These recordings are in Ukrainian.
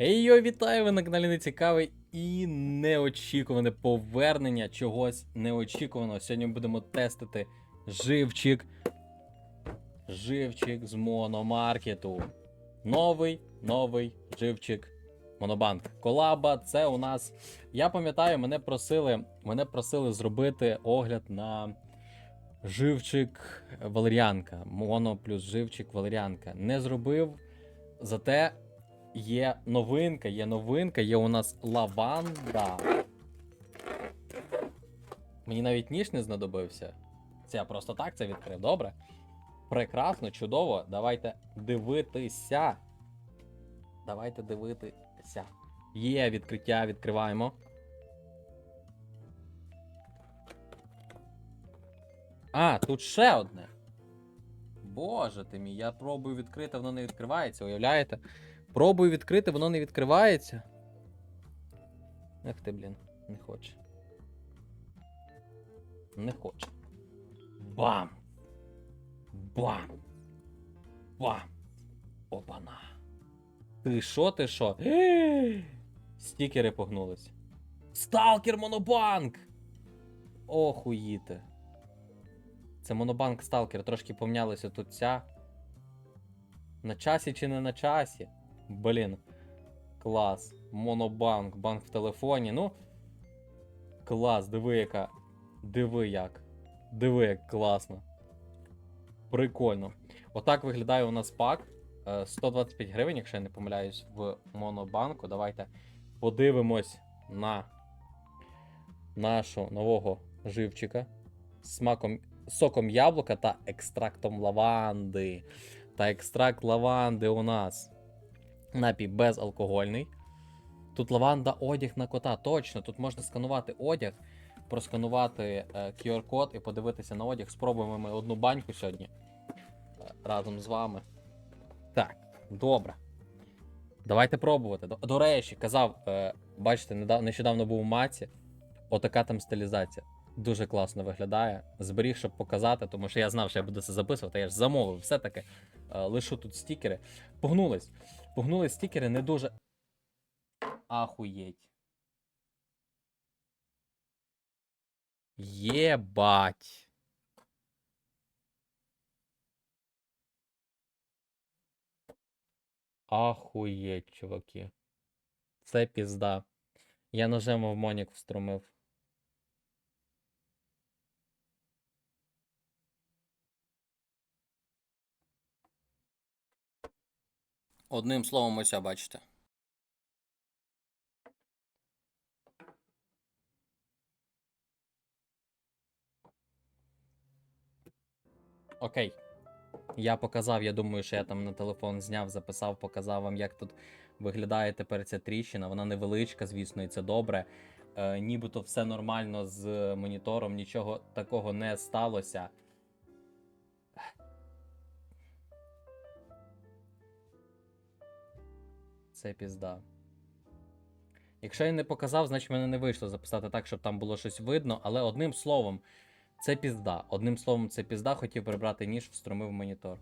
Ей, йо, вітаю! Ви на каналі Нецікавий і неочікуване повернення чогось неочікуваного. Сьогодні будемо тестити живчик. Живчик з мономаркету. Новий, новий живчик Монобанк. Колаба, це у нас. Я пам'ятаю, мене просили, мене просили зробити огляд на живчик Валеріанка. Моно плюс живчик Валеріанка. Не зробив. Зате є новинка, є новинка, є у нас лаванда. Мені навіть ніж не знадобився. Це я просто так це відкрив. Добре. Прекрасно, чудово. Давайте дивитися. Давайте дивитися. Є відкриття, відкриваємо. А, тут ще одне. Боже ти мій, я пробую відкрити, воно не відкривається, уявляєте? Пробую відкрити, воно не відкривається. Ех ти, блін, не хоче. Не хоче. Бам! Бам! Бам! Опана! Ти що, ти що? Стікери погнулись. Сталкер Монобанк! Охуїте. Це Монобанк Сталкер, трошки помнялися тут ця. На часі чи не на часі? Блін. Клас. Монобанк, банк в телефоні. Ну. Клас, диви, яка. Диви як. Диви, як класно. Прикольно. Отак виглядає у нас пак. Е, 125 гривень, якщо я не помиляюсь, в Монобанку. Давайте подивимось на нашого нового живчика з смаком, соком яблука та екстрактом лаванди. Та екстракт лаванди у нас. Напій безалкогольний. Тут лаванда одяг на кота. Точно, тут можна сканувати одяг, просканувати е, QR-код і подивитися на одяг. Спробуємо ми одну баньку сьогодні е, разом з вами. Так, добре. Давайте пробувати. До, до речі, казав, е, бачите, нещодавно був у маці. Отака там стилізація. Дуже класно виглядає. Зберіг, щоб показати, тому що я знав, що я буду це записувати. Я ж замовив все-таки. Е, лишу тут стікери. Погнулись. Погнулись стікери не дуже. Ахуєть. Єбать. Ахуєть, чуваки. Це пізда. Я ножем в монік вструмив. Одним словом, ось бачите. Окей. Я показав, я думаю, що я там на телефон зняв, записав, показав вам, як тут виглядає тепер ця тріщина. Вона невеличка, звісно, і це добре. Е, нібито все нормально з монітором, нічого такого не сталося. Це пізда. Якщо я не показав, значить мене не вийшло записати так, щоб там було щось видно, але одним словом, це пізда. Одним словом, це пізда, хотів прибрати ніж, встромив монітор.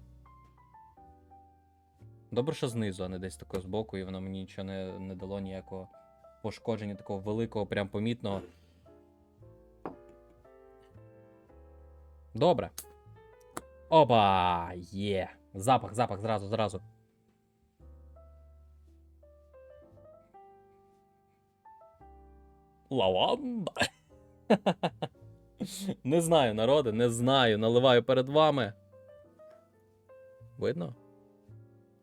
Добре, що знизу, а не десь тако збоку, і воно мені нічого не, не дало ніякого пошкодження, такого великого, прям помітного. Добре. Опа! Є! Запах, запах, зразу, зразу. Лаванда. Не знаю, народи, не знаю. Наливаю перед вами. Видно?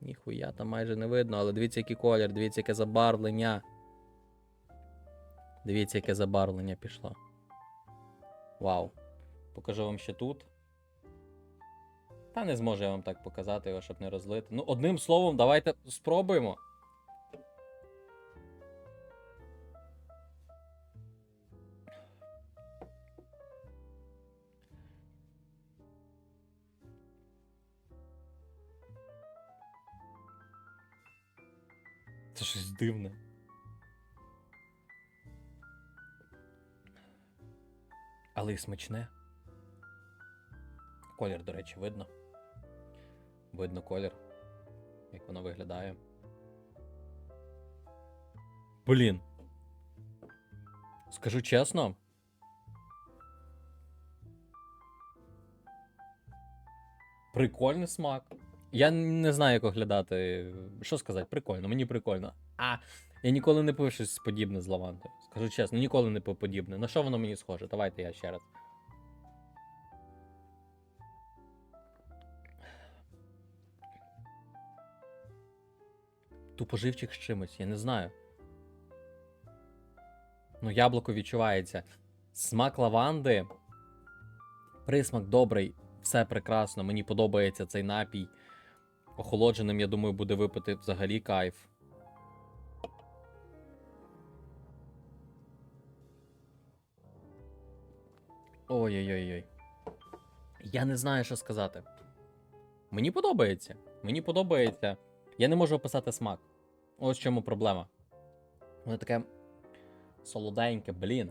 Ніхуя там майже не видно, але дивіться, який колір, дивіться, яке забарвлення. Дивіться, яке забарвлення пішло. Вау. Покажу вам ще тут. Та не зможу я вам так показати його, щоб не розлити. Ну, одним словом, давайте спробуємо. Це щось дивне. Але й смачне. Колір, до речі, видно. Видно колір, як воно виглядає. Блін. Скажу чесно. Прикольний смак. Я не знаю, як оглядати. Що сказати, прикольно, мені прикольно. А, я ніколи не пив щось подібне з лавандою. Скажу чесно, ніколи не пив подібне. На що воно мені схоже? Давайте я ще раз. Тупо живчик з чимось, я не знаю. Ну, яблуко відчувається. Смак лаванди. Присмак добрий, все прекрасно. Мені подобається цей напій. Охолодженим, я думаю, буде випити взагалі кайф. Ой-ой-ой. Я не знаю, що сказати. Мені подобається. Мені подобається. Я не можу описати смак. Ось в чому проблема. Воно таке солоденьке, блін.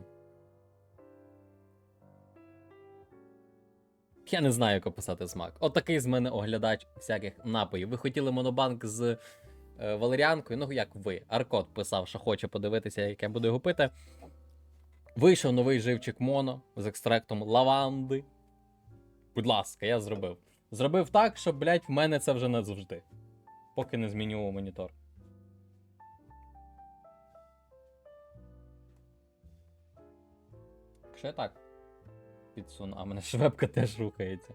Я не знаю, як описати смак. Отакий з мене оглядач всяких напоїв. Ви хотіли монобанк з е, валеріанкою? Ну, як ви. Аркот писав, що хоче подивитися, як я буду його пити. Вийшов новий живчик моно з екстрактом лаванди. Будь ласка, я зробив. Зробив так, щоб, блядь, в мене це вже назавжди. Поки не змінював монітор. Я так підсуну, а мене швебка теж рухається.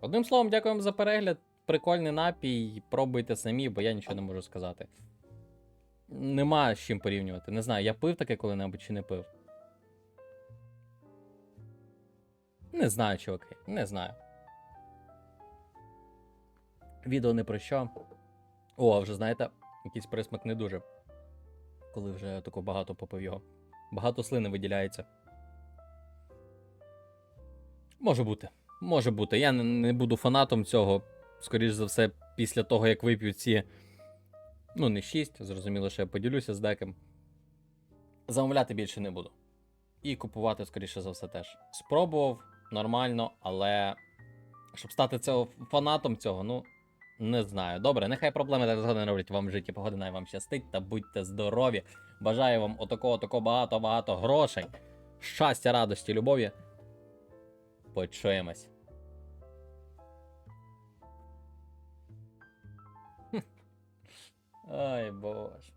Одним словом, дякуємо за перегляд. Прикольний напій. Пробуйте самі, бо я нічого не можу сказати. Нема з чим порівнювати. Не знаю, я пив таке коли-небудь чи не пив. Не знаю, чуваки, не знаю. Відео не про що. О, вже знаєте, якийсь присмак не дуже. Коли вже тако багато попив його. Багато слини виділяється. Може бути. Може бути. Я не, буду фанатом цього. Скоріш за все, після того, як вип'ю ці. Ну, не 6, зрозуміло, що я поділюся з деким. Замовляти більше не буду. І купувати, скоріше за все, теж. Спробував нормально, але щоб стати цього фанатом цього, ну, не знаю. Добре, нехай проблеми так згодом роблять вам в житті. Погоди най вам щастить та будьте здорові. Бажаю вам отакого, тако багато-багато грошей. Щастя, радості, любові. Почуємось. Ай боже.